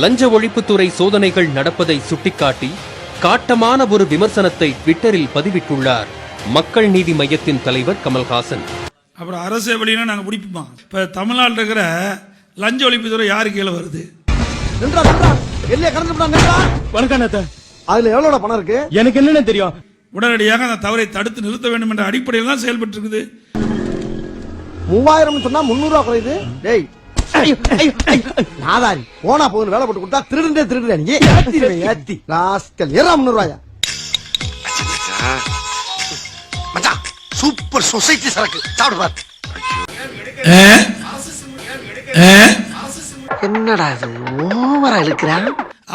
லஞ்ச ஒழிப்புத்துறை சோதனைகள் நடப்பதை சுட்டிக்காட்டி காட்டமான ஒரு விமர்சனத்தை ட்விட்டரில் பதிவிட்டுள்ளார் மக்கள் நீதி மையத்தின் தலைவர் கமல்ஹாசன். அப்புறம் அரசு வழினா நாங்கள் பிடிப்போம்? இப்போ தமிழ்நாட்டில் இருக்கிற லஞ்ச ஒழிப்புத்துறை யாரு கீழே வருது? வணக்கம் அதுல எவ்வளவு பணம் இருக்கு? எனக்கு என்னென்ன தெரியும்? உடனடியாக அந்த தவறை தடுத்து நிறுத்த வேண்டும் என்ற அடிப்படையில் தான் செயல்பட்டு இருக்குது. மூவாயிரம் சொன்னா முன்னூறு ரூபா குறையுது. டேய். நாதாரி போனா போகுது வேலை போட்டு கொடுத்தா திருடுண்டே திருடுற நீ. ஏத்தி ஏத்தி. ராஸ்கல் ஏறா முன்னூறு ரூபாயா மச்சான் சூப்பர் சொசைட்டி சரக்கு. சாப்பிடு பாரு. என்னடா இது ஓவரா இழுக்கிறான்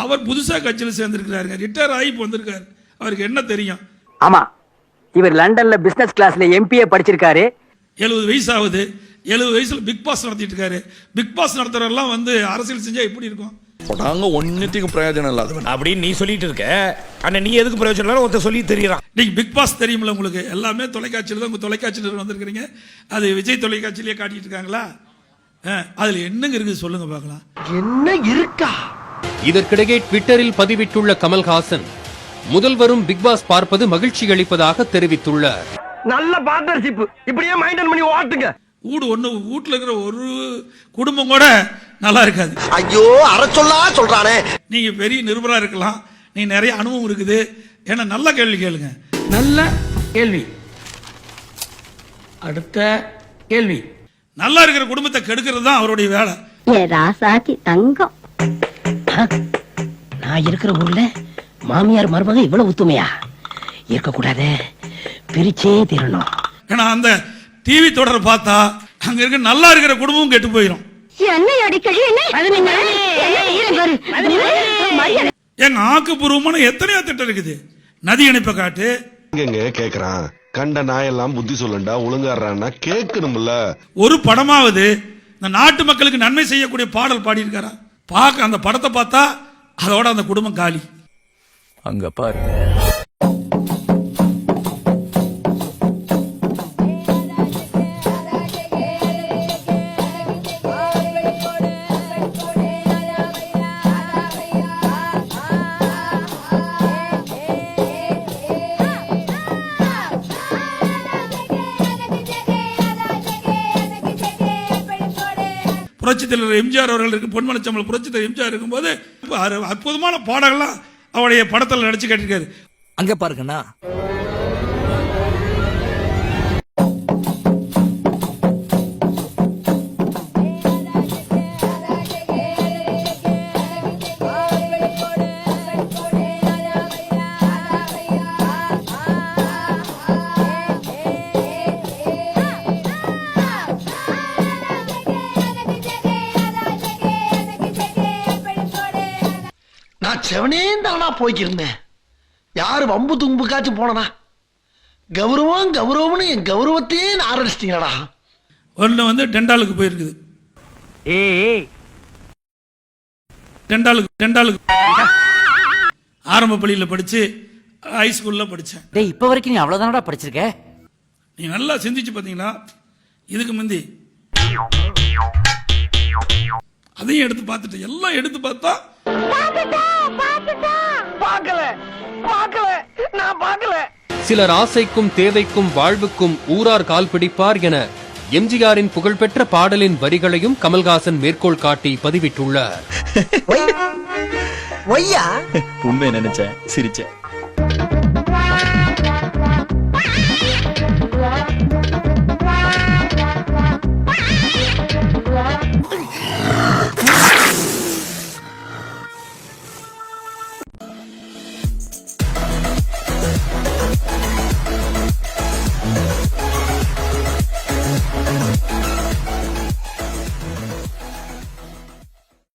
அவர் புதுசாக கட்சியில் சேர்ந்திருக்கிறாருங்க. ரிட்டையர் ஆகி இப்போ வந்திருக்காரு. அவருக்கு என்ன தெரியும்? ஆமா. இவர் லண்டன்ல பிசினஸ் கிளாஸ்ல எம்பிஏ படிச்சிருக்காரு. எழுபது வயசு ஆகுது. எழுபது வயசுல பிக் பாஸ் நடத்திட்டு இருக்காரு பிக் பாஸ் நடத்துறவரெல்லாம் வந்து அரசியல் செஞ்சா எப்படி இருக்கும்? நாங்க ஒன்னுத்துக்கு பிரயோஜனம் இல்லாதவன். அப்படின்னு நீ சொல்லிட்டு இருக்க. ஆனா நீ எதுக்கு பிரயோஜனம் இல்லைன்னு ஒருத்தர் சொல்லி தெரியறான். நீங்க பிக் பாஸ் தெரியுமில்ல உங்களுக்கு? எல்லாமே தொலைக்காட்சியில் தான் உங்க தொலைக்காட்சியில் வந்திருக்கிறீங்க. அது விஜய் தொலைக்காட்சியிலேயே காட்டிட்டு இருக்காங்களா? ஆ, அதுல என்னங்க இருக்குது சொல்லுங்க பார்க்கலாம். என்ன இருக்கா? இதற்கிடையே ட்விட்டரில் பதிவிட்டுள்ள கமல்ஹாசன் முதல்வரும் பிக்பாஸ் பார்ப்பது மகிழ்ச்சி அளிப்பதாக தெரிவித்துள்ளார். நல்ல பார்ட்னர்ஷிப் இப்படியே மைண்டன் பண்ணி ஓட்டுங்க. வீடு ஒண்ணு வீட்டுல இருக்கிற ஒரு குடும்பம் கூட நல்லா இருக்காது. ஐயோ அற சொல்லா சொல்றானே. நீங்க பெரிய நிருபரா இருக்கலாம். நீ நிறைய அனுபவம் இருக்குது. ஏன்னா நல்ல கேள்வி கேளுங்க. நல்ல கேள்வி. அடுத்த கேள்வி. நல்லா இருக்கிற குடும்பத்தை கெடுக்கிறது தான் அவருடைய வேலை. ஏ ராசாத்தி தங்கம். நான் இருக்கிற ஊர்ல மாமியார் மருமக இவ்வளவு ஒத்துமையா? இருக்க கூடாதே பிரிச்சே தீரணும். ஏன்னா அந்த டிவி தொடரை பார்த்தா அங்க இருக்க நல்லா இருக்கிற குடும்பமும் கெட்டு போயிடும் எங்க ஆக்கப்பூர்வமான எத்தனையோ திட்டம் இருக்குது. நதி இணைப்பை காட்டு. கேக்குறான்? கண்ட நாயெல்லாம் புத்தி சொல்லண்டா ஒழுங்காடுறான்னா கேட்கணும்ல. ஒரு படமாவது இந்த நாட்டு மக்களுக்கு நன்மை செய்யக்கூடிய பாடல் பாடியிருக்காரா? பார்க்க அந்த படத்தை பார்த்தா அதோட அந்த குடும்பம் காலி. அங்க பாரு புரட்சித் தலைவர் எம்ஜிஆர் அவர்கள் இருக்கு பொன்மனச்சம்பளம் புரட்சித் தலைவர் எம்ஜிஆர் இருக்கும்போது அற்புதமான பாடல்கள்லாம் அவருடைய படத்தில் நடிச்சு காட்டியிருக்காரு அங்கே பாருங்கண்ணா. நான் செவனே தானா போய்க்கிருந்தேன். யாரு வம்பு தும்புக்காச்சும் போனனா? கௌரவம் கௌரவம்னு என் கௌரவத்தையே ஆரம்பிச்சிட்டீங்கடா ஒன்று வந்து டெண்டாலுக்கு போயிருக்குது. ஏய் டெண்டாலுக்கு டெண்டாலுக்கு ஆரம்ப பள்ளியில் படிச்சு ஹை ஸ்கூலில் படித்தேன் டேய் இப்ப வரைக்கும் நீ அவ்வளவுதானடா படிச்சிருக்க? நீ நல்லா சிந்திச்சு பார்த்தீங்களா இதுக்கு முந்தி அதையும் எடுத்து பார்த்துட்டு எல்லாம் எடுத்து பார்த்தா சிலர் ஆசைக்கும் தேவைக்கும் வாழ்வுக்கும் ஊரார் கால் பிடிப்பார் என எம்ஜிஆரின் புகழ்பெற்ற பாடலின் வரிகளையும் கமல்ஹாசன் மேற்கோள் காட்டி பதிவிட்டுள்ளார். உண்மை நினைச்சேன் சிரிச்சேன்.